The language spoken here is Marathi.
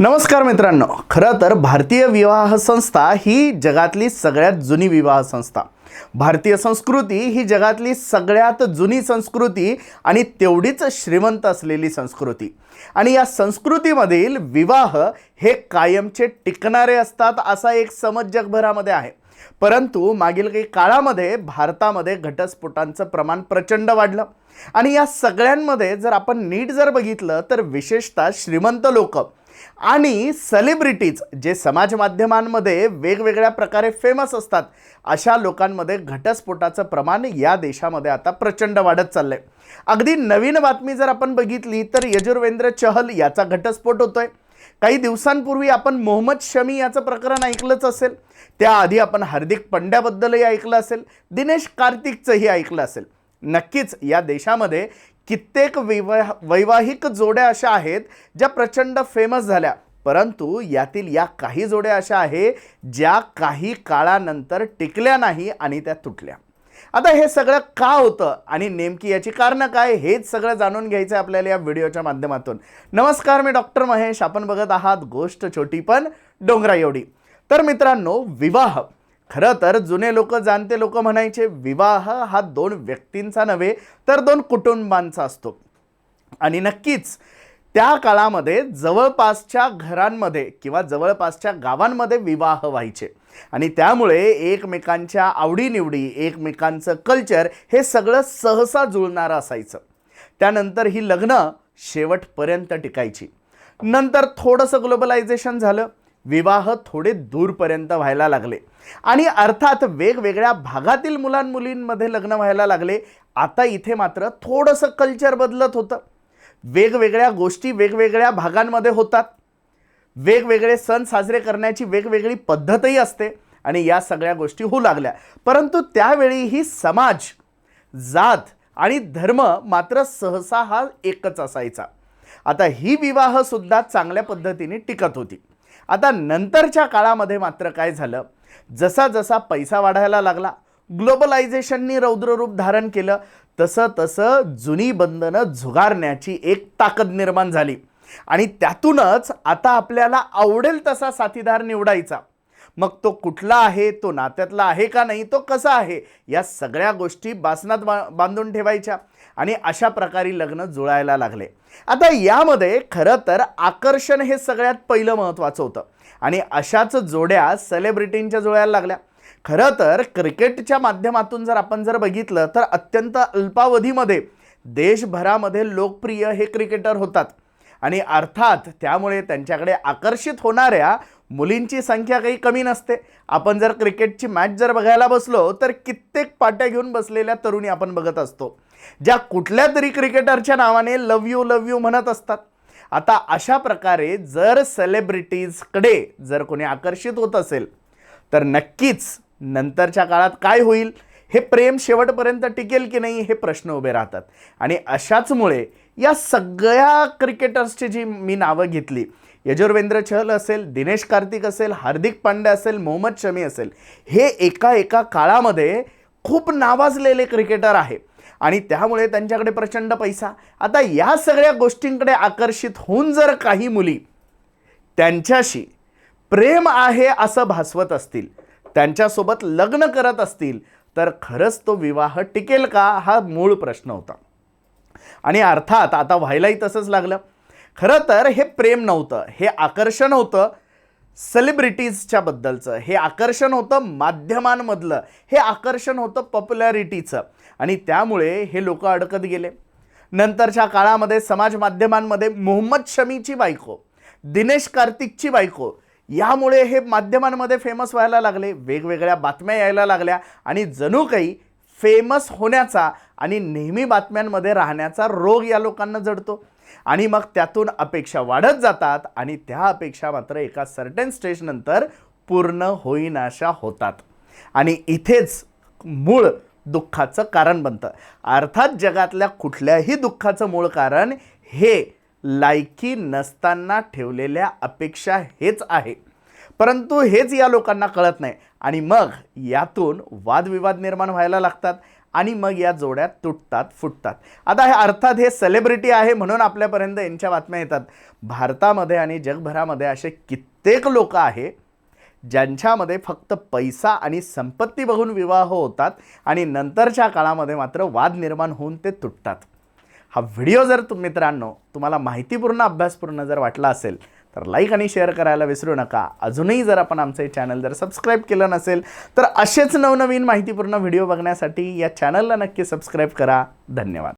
नमस्कार मित्रांनो. खरं तर भारतीय विवाह संस्था ही जगातली सगळ्यात जुनी विवाह संस्था. भारतीय संस्कृती ही जगातली सगळ्यात जुनी संस्कृती आणि तेवढीच श्रीमंत असलेली संस्कृती. आणि या संस्कृतीमधील विवाह हे कायमचे टिकणारे असतात असा एक समज जगभरामध्ये आहे. परंतु मागील काही काळामध्ये भारतामध्ये घटस्फोटांचं प्रमाण प्रचंड वाढलं. आणि या सगळ्यांमध्ये जर आपण नीट जर बघितलं तर विशेषतः श्रीमंत लोकं आणि सेलिब्रिटीज जे समाज माध्यमांमध्ये वेगवेगळ्या प्रकारे फेमस असतात अशा लोकांमध्ये घटस्फोटाचं प्रमाण या देशामध्ये आता प्रचंड वाढत चाललंय. अगदी नवीन बातमी जर आपण बघितली तर यजुर्वेंद्र चहल याचा घटस्फोट होतोय. काही दिवसांपूर्वी आपण मोहम्मद शमी याचं प्रकरण ऐकलंच असेल. त्याआधी आपण हार्दिक पंड्याबद्दलही ऐकलं असेल. दिनेश कार्तिकचंही ऐकलं असेल. नक्कीच या देशामध्ये कित्येक विवाह वैवाहिक जोड्या अशा आहेत ज्या प्रचंड फेमस झाल्या. परंतु यातील या काही जोड्या अशा आहे ज्या काही काळानंतर टिकल्या नाही आणि त्या तुटल्या. आता हे सगळं का होतं आणि नेमकी याची कारणं काय हेच सगळं जाणून घ्यायचं आहे आपल्याला या व्हिडिओच्या माध्यमातून. नमस्कार मी डॉक्टर महेश. आपण बघत आहात गोष्ट छोटी पण डोंगरा एवढी तर मित्रांनो विवाह. खरं तर जुने लोक जाणते लोक म्हणायचे विवाह हा दोन व्यक्तींचा नव्हे तर दोन कुटुंबांचा असतो. आणि नक्कीच त्या काळामध्ये जवळपासच्या घरांमध्ये किंवा जवळपासच्या गावांमध्ये विवाह व्हायचे. आणि त्यामुळे एकमेकांच्या आवडीनिवडी एकमेकांचं कल्चर हे सगळं सहसा जुळणारं असायचं. त्यानंतर ही लग्न शेवटपर्यंत टिकायची. नंतर थोडंसं ग्लोबलायझेशन झालं. विवाह थोडे दूरपर्यंत व्हायला लागले. आणि अर्थात वेगवेगळ्या भागातील मुलांमुलींमध्ये लग्न व्हायला लागले. आता इथे मात्र थोडंसं कल्चर बदलत होतं. वेगवेगळ्या गोष्टी वेगवेगळ्या भागांमध्ये होतात. वेगवेगळे सण साजरे करण्याची वेगवेगळी पद्धतही असते आणि या सगळ्या गोष्टी होऊ लागल्या. परंतु त्यावेळी ही समाज जात आणि धर्म मात्र सहसा हा एकच असायचा. आता ही विवाहसुद्धा चांगल्या पद्धतीने टिकत होती. आता नंतरच्या काळामध्ये मात्र काय झालं? जसा जसा पैसा वाढायला लागला ग्लोबलायझेशननी रौद्ररूप धारण केलं तसं तसं जुनी बंधनं झुगारण्याची एक ताकद निर्माण झाली. आणि त्यातूनच आता आपल्याला आवडेल तसा साथीदार निवडायचा. मग तो कुठला आहे तो नात्यातला आहे का नाही तो कसा आहे या सगळ्या गोष्टी बासनात बा बांधून ठेवायच्या. आणि अशा प्रकारे लग्न जुळायला लागले. आता यामध्ये खरं तर आकर्षण हे सगळ्यात पहिलं महत्त्वाचं होतं. आणि अशाच जोड्या सेलिब्रिटींच्या जुळायला लागल्या. खरं तर क्रिकेटच्या माध्यमातून जर आपण जर बघितलं तर अत्यंत अल्पावधीमध्ये देशभरामध्ये लोकप्रिय हे क्रिकेटर होतात. आणि अर्थात त्यामुळे त्यांच्याकडे आकर्षित होणाऱ्या मुलींची संख्या काही कमी नसते. आपण जर क्रिकेटची मॅच जर बघायला बसलो तर कित्येक पाट्या घेऊन बसलेल्या तरुणी आपण बघत असतो. ज्या कुठल्या तरी क्रिकेटरच्या नावाने लव यू लव यू म्हणत असतात. आता अशा प्रकारे जर सेलिब्रिटीजकडे जर कोणी आकर्षित होत असेल तर नक्कीच नंतरच्या काळात काय होईल? हे प्रेम शेवटपर्यंत टिकेल की नाही हे प्रश्न उभे राहतात. आणि अशाचमुळे या सगळ्या क्रिकेटर्सची जी मी नावं घेतली यजुर्वेंद्र चहल असेल दिनेश कार्तिक असेल हार्दिक पांड्या असेल मोहम्मद शमी असेल हे एका एका काळामध्ये खूप नावाजलेले क्रिकेटर आहे. आणि त्यामुळे त्यांच्याकडे प्रचंड पैसा. आता या सगळ्या गोष्टींकडे आकर्षित होऊन जर काही मुली त्यांच्याशी प्रेम आहे असं भासवत असतील त्यांच्यासोबत लग्न करत असतील तर खरंच तो विवाह टिकेल का? हा मूळ प्रश्न होता. आणि अर्थात आता व्हायलाही तसंच लागलं. खरं तर हे प्रेम नव्हतं हे आकर्षण होतं सेलिब्रिटीजच्या बद्दलचं. हे आकर्षण होतं माध्यमांमधलं. हे आकर्षण होतं पॉप्युलॅरिटीचं आणि त्यामुळे हे लोक अडकत गेले. नंतरच्या काळामध्ये समाज माध्यमांमध्ये मोहम्मद शमीची बायको दिनेश कार्तिकची बायको यामुळे हे माध्यमांमध्ये फेमस व्हायला लागले. वेगवेगळ्या बातम्या यायला लागल्या आणि जणू काही फेमस होण्याचा आणि नेहमी बातम्यांमध्ये राहण्याचा रोग या लोकांना जडतो. आणि मग त्यातून अपेक्षा वाढत जातात आणि त्या अपेक्षा मात्र एका सर्टन स्टेजनंतर पूर्ण होईनाशा होतात. आणि इथेच मूळ दुःखाचं कारण बनतं. अर्थात जगातल्या कुठल्याही दुःखाचं मूळ कारण हे लायकी नसताना ठेवलेल्या अपेक्षा हेच आहे. परंतु हेच या लोकांना कळत नाही आणि मग यातून वादविवाद निर्माण व्हायला लागतात. आणि मग या जोड्या तुटतात फुटतात. आता हे अर्थात हे सेलिब्रिटी आहे म्हणून आपल्यापर्यंत यांच्या बातम्या येतात. भारतामध्ये आणि जगभरामध्ये असे कित्येक लोक आहे ज्यांच्यामध्ये फक्त पैसा आणि संपत्ती बघून विवाह होतात आणि नंतरच्या काळामध्ये मात्र वाद निर्माण होऊन ते तुटतात. हा व्हिडिओ जर तुम्ही मित्रांनो तुम्हाला माहितीपूर्ण अभ्यासपूर्ण जर वाटला असेल तर लाईक आणि शेअर करायला विसरू नका. अजूनही जर आपण आमचं हे चॅनल जर सबस्क्राईब केलं नसेल तर असेच नवनवीन माहितीपूर्ण व्हिडिओ बघण्यासाठी या चॅनलला नक्की सबस्क्राईब करा. धन्यवाद.